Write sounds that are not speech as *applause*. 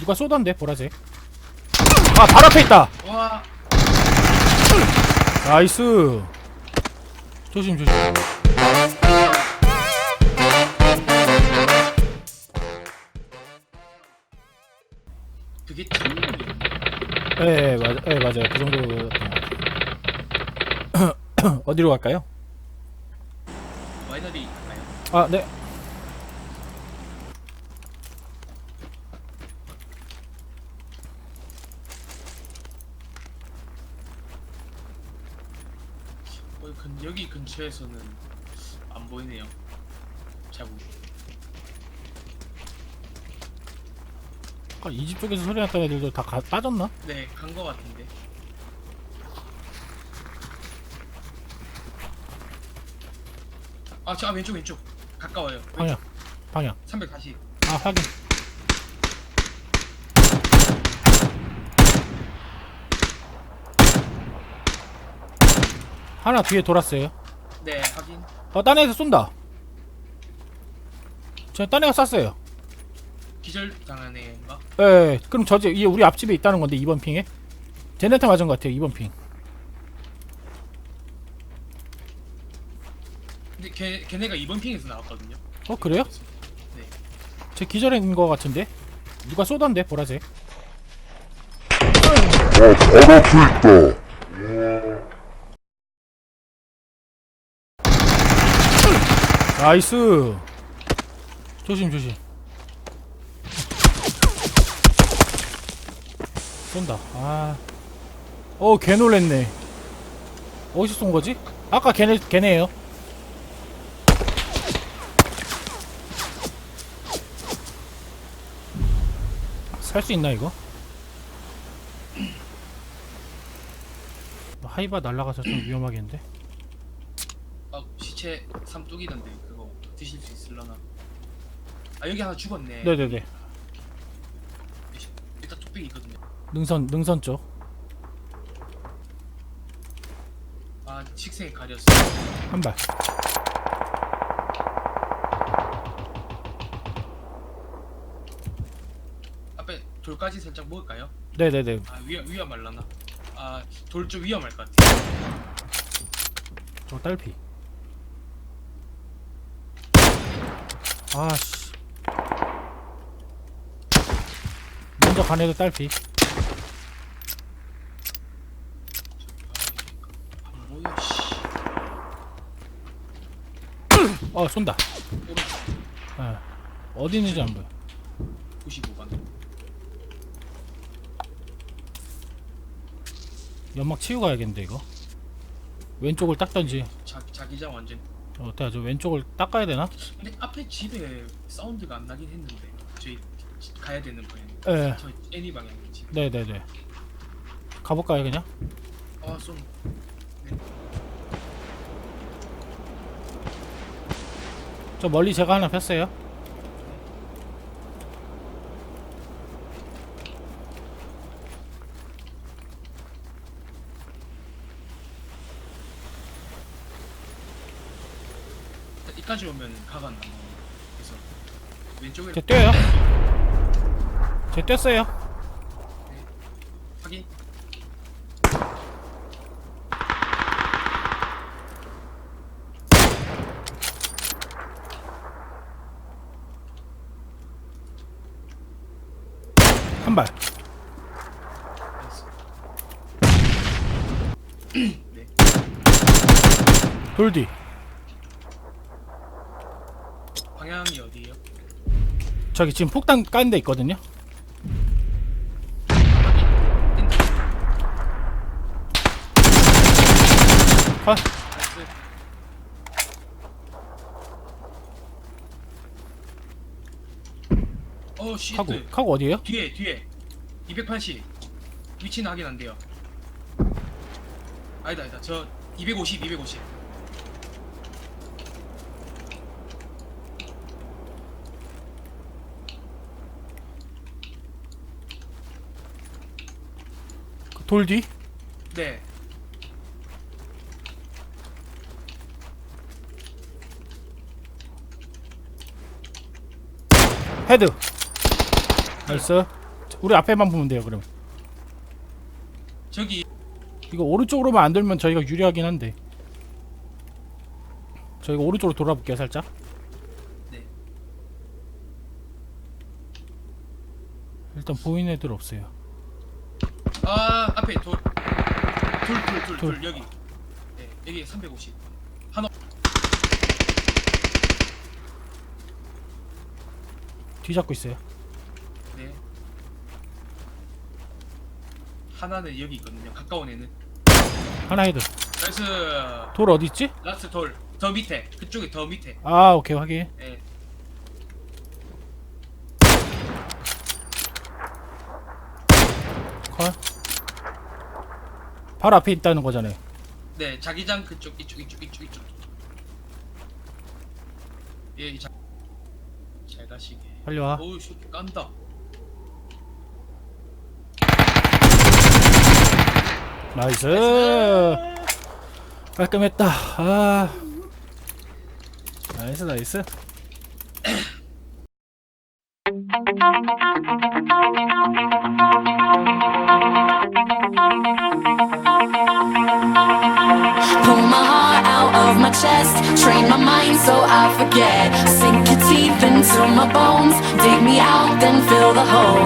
누가 쏘던데 보라색 아 바로 앞에 있다 와 나이스 조심 조심 그게 예, 예, 맞, 예, 맞아요. 그 정도. *clears throat* 어디로 갈까요? 와이너리 가요? 아, 네. 어, 근, 여기 근처에서는 안 보이네요. 자국. 아까 이 집 쪽에서 소리 났던 애들도 다 가, 빠졌나? 네 간 거 같은데. 아 저 아, 왼쪽 왼쪽. 가까워요. 방향, 방향. 340 아, 확인. 하나 뒤에 돌았어요. 네 확인 어, 딴 애에서 쏜다. 저딴 애가 쐈어요. 기절 당한 애인가? 예, 예. 그럼 저지 이게 우리 앞집에 있다는 건데 2번 핑에. 제네타 맞은 것 같아요. 2번 핑. 근데 걔, 걔네가 이번 핑에서 나왔거든요 어, 그래요? 네 제 기절인 것 같은데. 누가 쏘던데 보라색. 아, 바로 있다. 나이스. 조심 조심. 쏜다. 아. 어, 개 놀랬네. 어디서 쏜 거지? 아까 걔네 걔네예요. 살 수 있나 이거? 하이바 날라가서 좀 위험하겠는데? 아 시체 삼뚝이던데 드실 수 있을려나 아 여기 하나 죽었네 네네네. 일단 뚝배기 있거든요 능선 능선 쪽. 아 식생이 가렸어 한 발. 앞에 돌까지 살짝 먹을까요? 네네네. 아 위험 위험 말라나 아돌 좀 위험할 것 같아 저 딸피. 아씨. 먼저 간 애도 딸피. 어 쏜다. 오른쪽 예. 어디 있는지 안 보여. 95번 연막 치우 가야겠는데 이거. 왼쪽을 닦던지. 자, 자기장 완전 어, 어때? 저 왼쪽을 닦아야 되나? 근데 앞에 집에 사운드가 안 나긴 했는데 저희 지- 가야 되는 방향 예. 저 애니 방향이 지금 네네네. 가볼까요 그냥? 아쏜 저 멀리 제가 하나 폈어요. 이까지 오면 가가 안 나와 그래서 왼쪽에 제 뛰어요. 제 뛰었어요. 확인 한 발. 네돌 뒤. 방향이 어디예요? 저기 지금 폭탄 깐 데 있거든요. 아, 나이스 어 씨. 카고. 카고 어디에요? 뒤에 뒤에 280 위치는 확인 안 돼요. 아니다 아니다 저 250 250 돌 뒤. 네. 헤드. 나이스. 우리 앞에만 보면 돼요 그럼 저기 이거 오른쪽으로만 안 돌면 저희가 유리하긴 한데 저희가 오른쪽으로 돌아볼게요 살짝 네. 일단 보이는 애들 없어요 아 앞에 돌돌 돌 돌 돌. 여기. 네 여기 350 뒤잡고 있어요. 네. 하나는 여기 있거든요. 가까운 애는. 하나 헤드 나이스. 돌 어디 있지? 라스트 돌 더 밑에. 그쪽에 더 밑에. 아 오케이 확인. 네. 컷 바로 앞에 있다는 거잖아요. 네, 자기장 그쪽 이쪽 이쪽 이쪽 이쪽. 예, 이 자... 잘 가시게. 빨리 와. 어우 씨 깐다. 나이스. 깔끔했다. 아. 나이스 나이스 *clears throat* I forget. Sink your teeth into my bones, dig me out, then fill the hole.